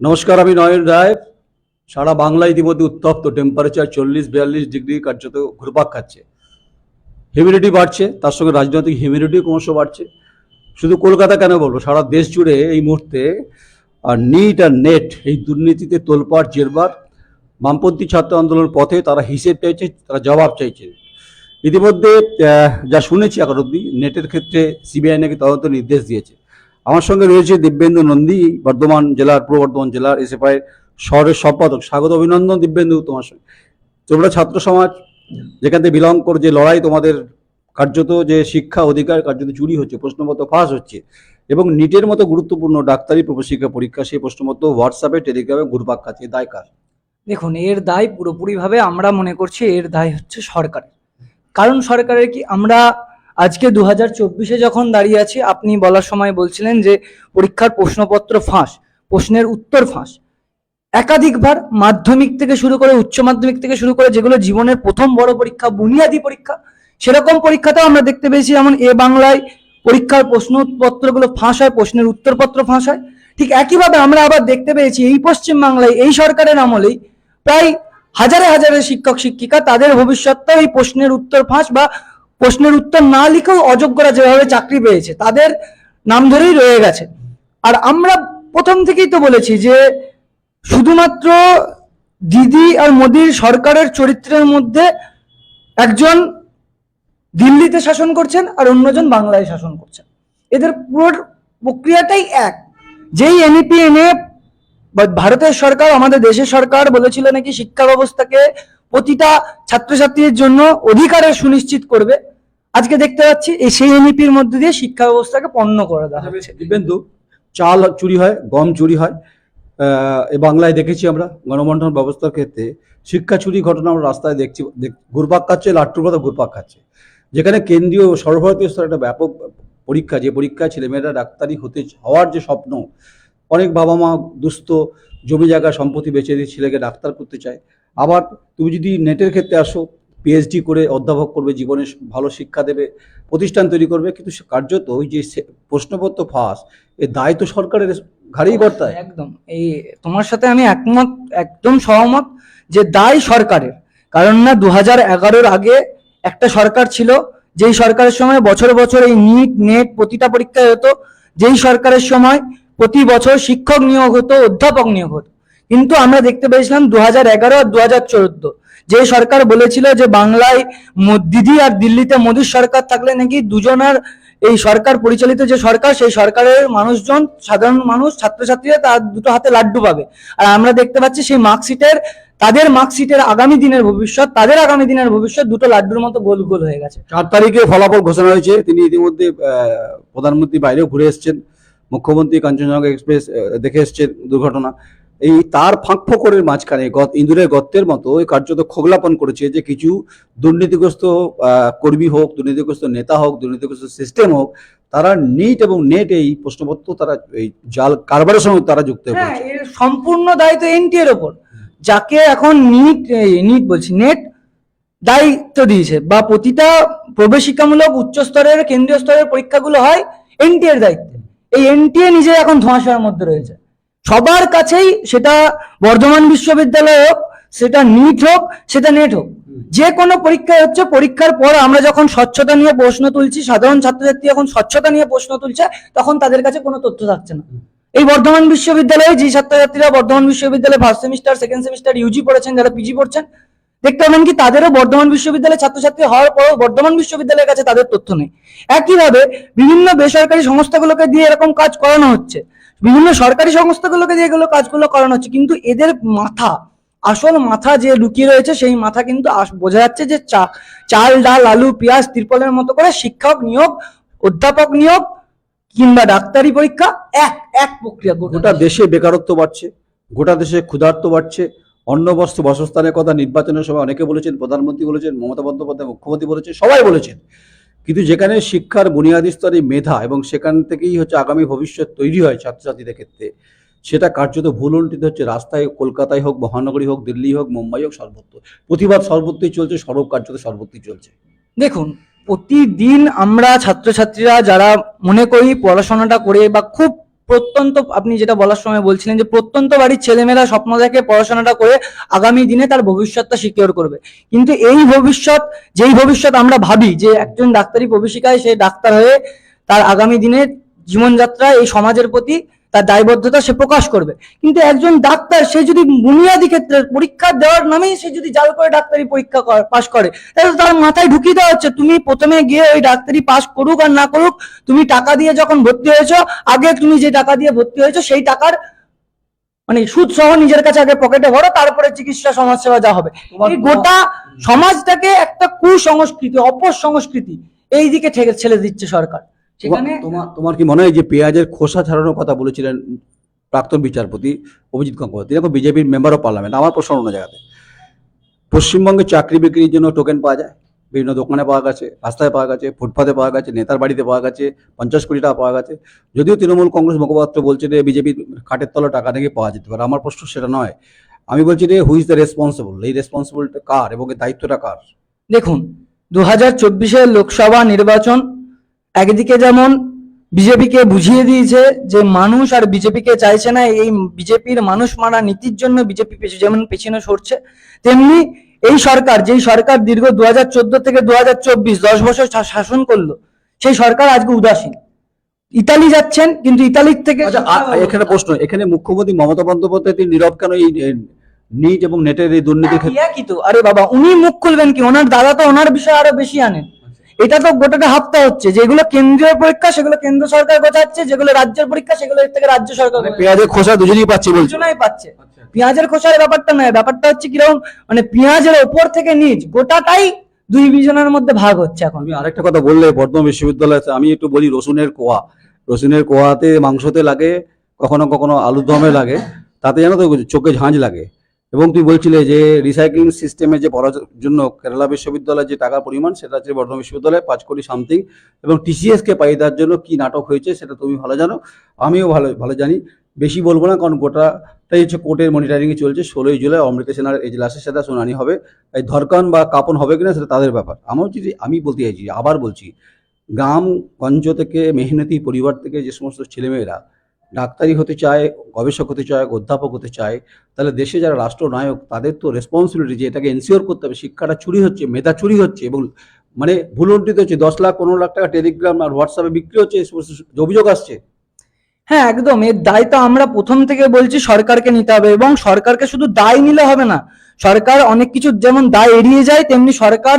নমস্কার, আমি নয়ন রায়। সারা বাংলা ইতিমধ্যে উত্তপ্ত। টেম্পারেচার চল্লিশ, বিয়াল্লিশ ডিগ্রি কার্যত ঘুরপাক খাচ্ছে। হিউমিডিটি বাড়ছে, তার সঙ্গে রাজনৈতিক হিউমিডিটি ক্রমশ বাড়ছে। শুধু কলকাতা কেন বলব? সারা দেশ জুড়ে এই মুহূর্তে, আর নিট আর নেট এই দুর্নীতিতে তোলপাট জেরবার, বামপন্থী ছাত্র আন্দোলনের পথে তারা হিসেব চাইছে, তারা জবাব চাইছে। ইতিমধ্যে যা শুনেছি এখন অব্দি নেটের ক্ষেত্রে সিবিআই নাকি তদন্ত নির্দেশ দিয়েছে। আমার সঙ্গে রয়েছে দিব্যেন্দু নন্দী, বর্ধমান জেলার, পূর্ব বর্ধমান জেলার এসএফআই শহরের সম্পাদক। স্বাগত, অভিনন্দন দিব্যেন্দু তোমার সঙ্গে। তোমরা ছাত্র সমাজ, যেখান থেকে বিলং করে যে লড়াই তোমাদের কার্যত যে শিক্ষা অধিকার কার্যত চুরি হচ্ছে, প্রশ্নপত্র ফাঁস হচ্ছে, এবং নিটের মতো গুরুত্বপূর্ণ ডাক্তারি প্রবেশিকা পরীক্ষা, সেই প্রশ্নপত্র হোয়াটসঅ্যাপে টেলিগ্রামে ঘুরপাক খাচ্ছে। দায় কার? দেখুন, এর দায় পুরোপুরিভাবে আমরা মনে করছি, এর দায় হচ্ছে সরকারের। কারণ সরকারের কি, আমরা আজকে দু হাজার চব্বিশে যখন দাঁড়িয়ে আছি, আপনি বলার সময় বলছিলেন যে পরীক্ষার প্রশ্নপত্র ফাঁস, প্রশ্নের উত্তর ফাঁস। একাধিকবার মাধ্যমিক থেকে শুরু করে উচ্চ মাধ্যমিক থেকে শুরু করে যেগুলো জীবনের প্রথম বড় পরীক্ষা, বুনিয়াদী পরীক্ষা, সেরকম পরীক্ষাতেও আমরা দেখতে পেয়েছি যেমন এ বাংলায় পরীক্ষার প্রশ্নপত্রগুলো ফাঁস হয়, প্রশ্নের উত্তরপত্র ফাঁস হয়। ঠিক একইভাবে আমরা আবার দেখতে পেয়েছি এই পশ্চিম বাংলায় এই সরকারের আমলেই প্রায় হাজারে হাজারে শিক্ষক, শিক্ষিকা তাদের ভবিষ্যৎটাও এই প্রশ্নের উত্তর ফাঁস বা প্রশ্নের উত্তর না লিখেও অযোগ্যরা যেভাবে চাকরি পেয়েছে, তাদের নাম ধরেই রয়ে গেছে। আর আমরা প্রথম থেকেই তো বলেছি যে শুধুমাত্র দিদি আর মোদির সরকারের চরিত্রের মধ্যে একজন দিল্লিতে শাসন করছেন আর অন্যজন বাংলায় শাসন করছেন। এদের পুরো প্রক্রিয়াটাই এক। যেই এনইপি এনে ভারতের সরকার, আমাদের দেশের সরকার বলেছিল নাকি শিক্ষা ব্যবস্থাকে প্রতিটা ছাত্রছাত্রীর জন্য অধিকারের সুনিশ্চিত করবে। আজকে দেখতে পাচ্ছি এই সেই এনইপির মধ্যে দিয়ে শিক্ষা ব্যবস্থাকে পণ্য করে দেওয়া হচ্ছে। চাল চুরি হয়, গম চুরি হয়। এ বাংলায় দেখেছি আমরা গণবন্টন ব্যবস্থার ক্ষেত্রে শিক্ষা চুরি ঘটনা আমরা রাস্তায় দেখছি, দেখ- ঘুরপাক খাচ্ছে, লাট্টুর মতো ঘুরপাক খাচ্ছে। যেখানে কেন্দ্রীয় সর্বভারতীয় স্তরে একটা ব্যাপক পরীক্ষা, যে পরীক্ষায় ছেলেমেয়েরা ডাক্তারি হতে হওয়ার যে স্বপ্ন, অনেক বাবা মা দুস্থ, জমি জায়গা সম্পত্তি বেচে দিয়ে ছেলেকে ডাক্তার করতে চায়। আবার তুমি যদি নেটের ক্ষেত্রে আসো পিএইচডি করে অধ্যাপক করবে, জীবনে ভালো শিক্ষা দেবে, প্রতিষ্ঠান তৈরি করবে, কিন্তু কার্যত ওই যে প্রশ্নপত্র ফাঁস, এর দায় তো সরকারের ঘাড়েই বর্তায়। একদম। এই তোমার সাথে আমি একমত, একদম সহমত যে দায় সরকারের। কারণ না দু হাজার এগারোর আগে একটা সরকার ছিল, যেই সরকারের সময় বছর বছর এই নিট নেট প্রতিটা পরীক্ষায় হতো, যেই সরকারের সময় প্রতি বছর শিক্ষক নিয়োগ হতো, অধ্যাপক নিয়োগ হতো। কিন্তু আমরা দেখতে পেয়েছিলাম দু হাজার এগারো আর দু হাজার চোদ্দ। যে সরকার বলেছিল যে বাংলায় দিদি আর দিল্লিতে মোদীর সরকার থাকলে নাকি দুজনের এই সরকার পরিচালিত যে সরকার, সেই সরকারের মানুষজন, সাধারণ মানুষ, ছাত্রছাত্রীরা তার দুটো হাতে লাড্ডু পাবে। আর আমরা দেখতে পাচ্ছি সেই মার্কশিটের, তাদের মার্কশিটের আগামী দিনের ভবিষ্যৎ, তাদের আগামী দিনের ভবিষ্যৎ দুটো লাড্ডুর মতো গোল গোল হয়ে গেছে। চার তারিখে ফলাফল ঘোষণা হয়েছে। তিনি ইতিমধ্যে প্রধানমন্ত্রী বাইরেও ঘুরে এসেছেন। মুখ্যমন্ত্রী কাঞ্চনজঙ্ঘা এক্সপ্রেস দেখে এসছেন দুর্ঘটনা। এই তার ফাঁক ফোকরের মাঝখানে ইঁদুরের গর্তের মতো কার্যত খোগলাপন করেছে যে কিছু দুর্নীতিগ্রস্ত কর্মী হোক দুর্নীতিগ্রস্ত নেতা হোক দুর্নীতিগ্রস্ত সিস্টেম হোক তারা নিট এবং নেট এই প্রশ্নপত্র তারা এই জাল কারবারের সঙ্গে তারা যুক্ত হয়ে হ্যাঁ সম্পূর্ণ দায়িত্ব এনটি এর ওপর। যাকে এখন নিট নিট বলছি নেট দায়িত্ব দিয়েছে বা প্রতিটা প্রবেশিকামূলক উচ্চ স্তরের কেন্দ্রীয় স্তরের পরীক্ষাগুলো হয় এনটি এর দায়িত্বে। এই এনটিএ নিজে এখন ধোঁয়াশার মধ্যে রয়েছে। সবার কাছেই সেটা বর্ধমান বিশ্ববিদ্যালয় হোক, সেটা নিট হোক, সেটা নেট হোক। যে কোনো পরীক্ষায় হচ্ছে, পরীক্ষার পর আমরা যখন স্বচ্ছতা নিয়ে প্রশ্ন তুলছি, সাধারণ ছাত্রছাত্রী যখন স্বচ্ছতা নিয়ে প্রশ্ন তুলছে, তখন তাদের কাছে কোনো তথ্য থাকছে না। এই বর্ধমান বিশ্ববিদ্যালয়ে যে ছাত্রছাত্রীরা বর্ধমান বিশ্ববিদ্যালয়ে first semester second semester UG পড়েছেন, যারা পিজি পড়ছেন, দেখতে পাবেন কি তাদেরও বর্ধমান বিশ্ববিদ্যালয়ের ছাত্রছাত্রী হওয়ার পরও বর্ধমান বিশ্ববিদ্যালয়ের কাছে তাদের তথ্য নেই। একইভাবে বিভিন্ন বেসরকারি সংস্থাগুলোকে দিয়ে এরকম কাজ করানো হচ্ছে। বিভিন্ন সরকারি সংস্থাগুলোকে দিয়ে এগুলো কাজগুলো করানো হচ্ছে কিন্তু এদের মাথা আসল মাথা যে লুকিয়ে রয়েছে সেই মাথা কিন্তু বোঝা যাচ্ছে যে চা- চাল ডাল আলু পেঁয়াজ তিরপলের মতো করে শিক্ষক নিয়োগ অধ্যাপক নিয়োগ কিংবা ডাক্তারি পরীক্ষা এক এক প্রক্রিয়া গোটা দেশে বেকারত্ব বাড়ছে গোটা দেশে ক্ষুধার্ত বাড়ছে অন্ন বস্ত্র বাসস্থানের কথা নির্বাচনের সময় অনেকে বলেছেন প্রধানমন্ত্রী বলেছেন মমতা বন্দ্যোপাধ্যায় মুখ্যমন্ত্রী বলেছেন সবাই বলেছেন। কিন্তু যেখানে শিক্ষার বুনিয়াদী স্তরে মেধা এবং সেখান থেকেই হচ্ছে আগামী ভবিষ্যৎ তৈরি হয় ছাত্রছাত্রীদের ক্ষেত্রে, সেটা কার্যত ভুল উল্টিত হচ্ছে রাস্তায় কলকাতায় হোক, মহানগরী হোক, দিল্লি হোক, মুম্বাই হোক, সর্বত্র। প্রতিবাদ সর্বত্রই চলছে, সড়ক কার্যত সর্বত্রই চলছে। দেখুন, প্রতিদিন আমরা ছাত্রছাত্রীরা যারা মনে করি পড়াশোনাটা করে বা খুব প্রত্যন্ত, আপনি যেটা বলার সময় বলছিলেন যে প্রত্যন্ত বাড়ির ছেলেমেয়েরা স্বপ্ন দেখে পড়াশোনাটা করে আগামী দিনে তার ভবিষ্যৎটা সিকিওর করবে। কিন্তু এই ভবিষ্যৎ, যেই ভবিষ্যৎ আমরা ভাবি যে একজন ডাক্তারি প্রবেশিকায় সে ডাক্তার হয়ে তার আগামী দিনের জীবনযাত্রা এই সমাজের প্রতি তার দায়বদ্ধতা সে প্রকাশ করবে। কিন্তু একজন ডাক্তার সে যদি বুনিয়াদী ক্ষেত্রে পরীক্ষা দেওয়ার নামেই সে যদি জাল করে ডাক্তারি পরীক্ষা পাশ করে তাহলে তার মাথায় ঢুকিয়ে দেওয়া হচ্ছে তুমি প্রথমে গিয়ে ওই ডাক্তারি পাশ করুক আর না করুক তুমি টাকা দিয়ে যখন ভর্তি হয়েছো আগে তুমি যে টাকা দিয়ে ভর্তি হয়েছো সেই টাকার মানে সুদ সহ নিজের কাছে আগে পকেটে ভরো তারপরে চিকিৎসা সমাজসেবা যা হবে। এই গোটা সমাজটাকে একটা কুসংস্কৃতি অপসংস্কৃতি এই দিকে ছেড়ে দিচ্ছে সরকার। সেখানে তোমার- কি মনে হয় যে পেঁয়াজের খোসা ছাড়ানোর কথা বলেছিলেন প্রাক্তন বিচারপতি অভিজিৎ গঙ্গোপাধ্যায়? তিনি এখন বিজেপির মেম্বার অফ পার্লামেন্ট আমার প্রশ্ন অন্য জায়গাতে। পশ্চিমবঙ্গে চাকরি বিক্রির জন্য টোকেন পাওয়া যায়? বিভিন্ন দোকানে পাওয়া গেছে রাস্তায় পাওয়া গেছে ফুটপাতে পাওয়া গেছে নেতার বাড়িতে পাওয়া গেছে পঞ্চাশ কোটি টাকা পাওয়া গেছে। যদিও তৃণমূল কংগ্রেস মুখপাত্র বলছে যে বিজেপির খাটের তলা টাকা নাকি পাওয়া যেতে পারে। আমার প্রশ্ন সেটা নয়। আমি বলছি যে হুইজ দ্য রেসপন্সিবল এই রেসপন্সিবলটা কার এবং এর দায়িত্বটা কার? দেখুন দু হাজার চব্বিশের লোকসভা নির্বাচন একদিকে যেমন বিজেপিকে বুঝিয়ে দিয়েছে যে মানুষ আর বিজেপিকে চাইছে না এই বিজেপির মানুষ মারা নীতির জন্য বিজেপি যেমন পেছনে সরছে তেমনি এই সরকার যেই সরকার দীর্ঘ দু হাজার চোদ্দ থেকে দু হাজার চব্বিশ দশ বছর শাসন করল সেই সরকার আজকে উদাসীন। ইতালি যাচ্ছেন কিন্তু ইতালির থেকে আচ্ছা এখানে প্রশ্ন এখানে মুখ্যমন্ত্রী মমতা বন্দ্যোপাধ্যায় তিনি নীরব কেন এই নিট এবং নেটের এই ক্ষেত্রে? কি তো আরে বাবা উনি মুখ খুলবেন কি? ওনার দাদা তো ওনার বিষয়ে আরও বেশি আনেন। এটা তো গোটাটা হাফতা হচ্ছে যেগুলো কেন্দ্রীয় পরীক্ষা সেগুলো কেন্দ্র সরকার গোছাচ্ছে যেগুলো রাজ্যের পরীক্ষা সেগুলো এর থেকে রাজ্য সরকার মানে পেঁয়াজের খোসা দুজনেই পাচ্ছে দুজনাই পাচ্ছে। পেঁয়াজের খোসার ব্যাপারটা নয় ব্যাপারটা হচ্ছে কীরকম মানে পেঁয়াজের ওপর থেকে নিচ গোটাটাই দুই বিজনের মধ্যে ভাগ হচ্ছে এখন। আমি আরেকটা কথা বললে বর্ধমান বিশ্ববিদ্যালয়ে আমি একটু বলি রসুনের কোয়া। রসুনের কোয়াতে মাংসতে লাগে কখনো কখনো আলুর দমে লাগে তাতে জানো তো চোখে ঝাঁঝ লাগে। এবং তুই বলছিলে যে রিসাইক্লিং সিস্টেমে যে পড়ার জন্য কেরালা বিশ্ববিদ্যালয়ের যে টাকার পরিমাণ, সেটা হচ্ছে বর্ধমান বিশ্ববিদ্যালয়ে পাঁচ কোটি সামথিং এবং টিসিএস কে পাইয়ে দেওয়ার জন্য কি নাটক হয়েছে সেটা তুমি ভালো জানো। আমিও ভালো ভালো জানি। বেশি বলব না, কারণ গোটাটাই হচ্ছে কোর্টের মনিটরিংয়ে চলছে। ষোলোই জুলাই অমৃত সেনার এজলাসের সাথে শুনানি হবে। এই ধরকান বা কাপন হবে কিনা সেটা তাদের ব্যাপার। আমার যদি আমি বলতে চাইছি, আবার বলছি, গ্রাম গঞ্জ থেকে, মেহনতি পরিবার থেকে যে সমস্ত ছেলেমেয়েরা ডাক্তারি হতে চায়, গবেষক হতে চায়, অধ্যাপক হতে চায়, তাহলে দেশে যারা রাষ্ট্রনায়ক, তাদের তো রেসপন্সিবিলিটি যে এটাকে এনসিওর করতে হবে, শিক্ষাটা চুরি হচ্ছে, মেধা চুরি হচ্ছে এবং মানে ভুলন্টিত হচ্ছে, দশ লাখ, পনেরো লাখ টাকা টেলিগ্রাম আর হোয়াটসঅ্যাপে বিক্রি হচ্ছে এই সমস্ত অভিযোগ আসছে। হ্যাঁ একদম, এর দায় তো আমরা প্রথম থেকে বলছি সরকারকে নিতে হবে এবং সরকারকে শুধু দায় নিলে হবে না। সরকার অনেক কিছু যেমন দায় এড়িয়ে যায়, তেমনি সরকার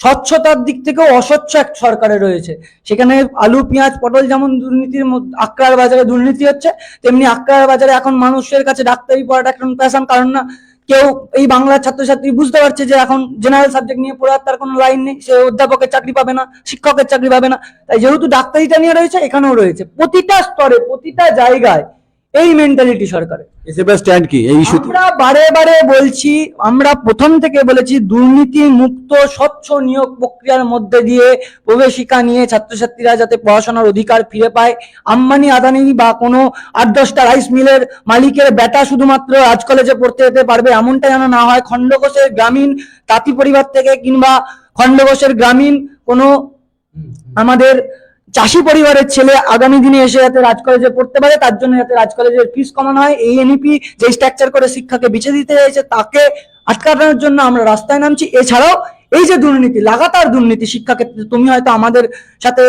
স্বচ্ছতার দিক থেকেও অস্বচ্ছ এক সরকারে রয়েছে। সেখানে আলু, পেঁয়াজ, পটল যেমন দুর্নীতির আক্রার বাজারে দুর্নীতি হচ্ছে, তেমনি আক্রার বাজারে এখন মানুষের কাছে ডাক্তারি পড়াটা এখন প্যাশন কারণ না, কেউ এই বাংলার ছাত্রছাত্রী বুঝতে পারছে যে এখন জেনারেল সাবজেক্ট নিয়ে পড়ার তার কোনো লাইন নেই, সে অধ্যাপকের চাকরি পাবে না, শিক্ষকের চাকরি পাবে না। তাই যেহেতু ডাক্তারিটা নিয়ে রয়েছে, এখানেও রয়েছে। প্রতিটা স্তরে, প্রতিটা জায়গায় এই মেন্টালিটি সরকারের। স্ট্যান্ড কি? এই ইস্যুতে আমরা বারে বারে বলছি আমরা প্রথম থেকে বলেছি দুর্নীতি মুক্ত স্বচ্ছ নিয়োগ প্রক্রিয়ার মধ্যে দিয়ে প্রবেশিকা নিয়ে ছাত্রছাত্রীরা যাতে পড়াশোনার অধিকার ফিরে পায়। আম্বানি আদানি বা কোনো আট দশটা রাইস মিলের মালিকের বেটা শুধুমাত্র রাজ কলেজে পড়তে যেতে পারবে এমনটা যেন না হয়। খণ্ডঘোষের গ্রামীণ তাঁতি পরিবার থেকে কিংবা খণ্ডঘোষের গ্রামীণ কোনো আমাদের চাষি পরিবারের ছেলে আগামী দিনে এসে যাতে রাজ কলেজে পড়তে পারে, তার জন্য যাতে রাজ কলেজের ফিস কমানো হয়, এই এনইপি যে স্ট্রাকচার করে শিক্ষাকে বিছে দিতে চাইছে, তাকে আটকানোর জন্য আমরা রাস্তায় নামছি। এছাড়াও এই যে দুর্নীতি, লাগাতার দুর্নীতি শিক্ষা ক্ষেত্রে তুমি হয়তো আমাদের সাথে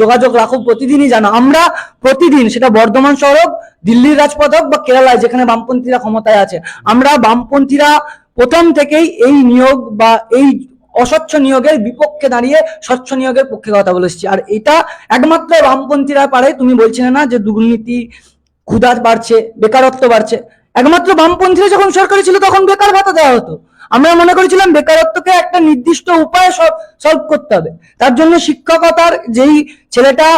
যোগাযোগ রাখো প্রতিদিনই জানো। আমরা প্রতিদিন সেটা বর্ধমান সড়ক, দিল্লির রাজপথ হোক বা কেরালায়, যেখানে বামপন্থীরা ক্ষমতায় আছে, আমরা বামপন্থীরা প্রথম থেকেই এই নিয়োগ বা এই অস্বচ্ছ নিয়োগের বিপক্ষে দাঁড়িয়ে স্বচ্ছ নিয়োগের পক্ষে কথা বলেছি আর এটা একমাত্র বামপন্থীরা পারে, তুমি বলছিলে না যে দুর্নীতি ক্ষুধা বাড়ছে, বেকারত্ব বাড়ছে। একমাত্র বামপন্থীরা যখন সরকারি ছিল তখন বেকার ভাতা দেওয়া হতো। আমরা মনে করেছিলাম বেকারত্বকে একটা নির্দিষ্ট উপায়ে সলভ করতে হবে। তার জন্য শিক্ষকতার যেই ছেলেটা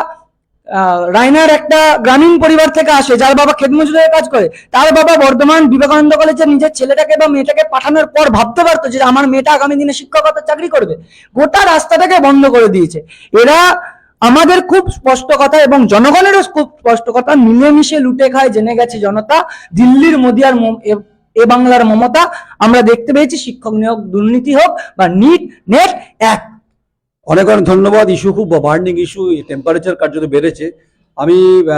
রায়নার একটা গ্রামীণ পরিবার থেকে আসে, যার বাবা খেতমজুরের কাজ করে। তার বাবা বর্ধমান বিবেকানন্দ কলেজে নিজের ছেলেটাকে বা মেয়েটাকে পাঠানোর পর ভাবতে পারতো যে আমার মেয়েটা আগামী দিনে শিক্ষকতার চাকরি করবে। গোটা রাস্তাটাকে বন্ধ করে দিয়েছে। এরা আমাদের খুব স্পষ্ট কথা এবং জনগণেরও খুব স্পষ্ট কথা, মিলেমিশে লুটে খায় জেনে গেছে জনতা। দিল্লির মোদি আর মম- এ- এ বাংলার মমতা, আমরা দেখতে পেয়েছি শিক্ষক নিয়োগ দুর্নীতি হোক বা নিট নেট এক। অনেক অনেক ধন্যবাদ ইস্যু, খুব বার্নিং ইস্যু টেম্পারেচার কার্যত বেড়েছে। আমি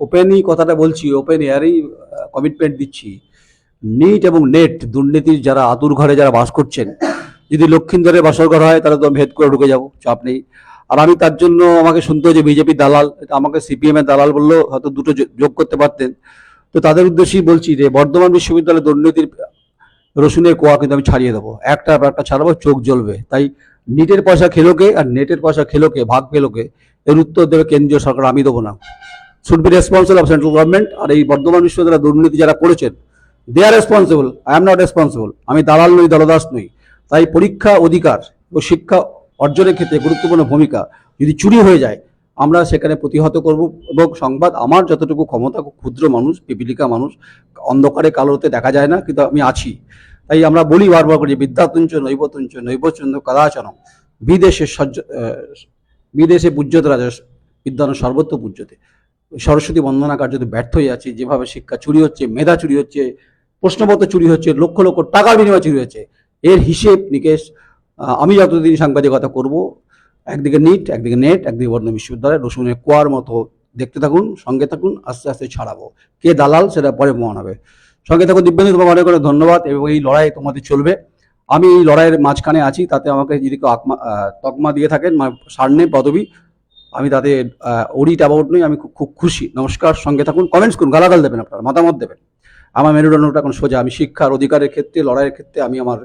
ওপেনই কথাটা বলছি ওপেন এয়ারই কমিটমেন্ট দিচ্ছি। নিট এবং নেট দুর্নীতির যারা আতুর ঘরে যারা বাস করছেন, যদি লক্ষিন্দরের বাসর ঘর হয়, তাহলে তো আমি ভেদ করে ঢুকে যাব, চাপ নেই। আর আমি তার জন্য আমাকে শুনতে হচ্ছে বিজেপি দালাল আমাকে সিপিএম এর দালাল বলল, হয়তো দুটো যো- যোগ করতে পারতেন। তো তাদের উদ্দেশ্যেই বলছি যে, বর্ধমান বিশ্ববিদ্যালয়ে দুর্নীতির রসুনের কোয়া কিন্তু আমি ছাড়িয়ে দেবো। একটা একটা ছাড়াবো, চোখ জ্বলবে। তাই নিটের পয়সা খেলোকে আর নেটের পয়সা খেলোকে ভাগ পেলোকে এর উত্তর দেবে কেন্দ্রীয় সরকার, আমি দেবো না। Should be responsible of central government আর এই বর্ধমান বিশ্ববিদ্যালয় দুর্নীতি যারা করেছেন they are responsible I am not responsible আমি দালাল নই, দলদাস নই। তাই পরীক্ষা অধিকার ও শিক্ষা অর্জনের ক্ষেত্রে গুরুত্বপূর্ণ ভূমিকা যদি চুরি হয়ে যায়, আমরা সেখানে প্রতিহত করব এবং সংবাদ আমার যতটুকু ক্ষমতা, ক্ষুদ্র মানুষ, পিপিলিকা মানুষ, অন্ধকারে কালোতে দেখা যায় না, কিন্তু আমি আছি। তাই আমরা বলি বারবার করে বিদ্যাতুঞ্চ নৈবতুঞ্চ নৈবচন্দ্র কদাচন বিদেশে বিদেশে পূজ্যত রাজা বিদ্যান সর্বত্র পূজ্যতে। সরস্বতী বন্দনা কার্যতে ব্যর্থ হয়ে যাচ্ছে যেভাবে শিক্ষা চুরি হচ্ছে, মেধা চুরি হচ্ছে, প্রশ্নপত্র চুরি হচ্ছে, লক্ষ লক্ষ টাকার বিনিময় চুরি হচ্ছে। এর হিসেব নিকেশ আমি যতদিন সাংবাদিকতা করব, একদিকে নিট একদিকে নেট একদিকে বর্ধমান বিশ্ববিদ্যালয়, রসুনের কোয়ার মতো দেখতে থাকুন, সঙ্গে থাকুন, আস্তে আস্তে ছাড়াবো। কে দালাল, সেটা পরে প্রমাণ হবে। সঙ্গে থাকুন দিব্যেন্দু, তোমাকে অনেক অনেক ধন্যবাদ এবং এই লড়াই তোমাদের চলবে। আমি এই লড়াইয়ের মাঝখানে আছি, তাতে আমাকে যদি কেউ তকমা দিয়ে থাকেন মানে সামনে পদবী। আমি তাতে ওরিট অ্যাবাউট নই, আমি খুব খুব খুশি। নমস্কার, সঙ্গে থাকুন কমেন্টস করুন, গালাগাল দেবেন আপনারা, মতামত দেবেন। আমার মেরুদণ্ডটা এখন সোজা, আমি শিক্ষার অধিকারের ক্ষেত্রে, লড়াইয়ের ক্ষেত্রে আমি আমার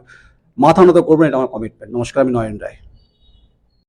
মাথা নত করবেন এটা আমার কমিটমেন্ট নমস্কার, আমি নয়ন রায়।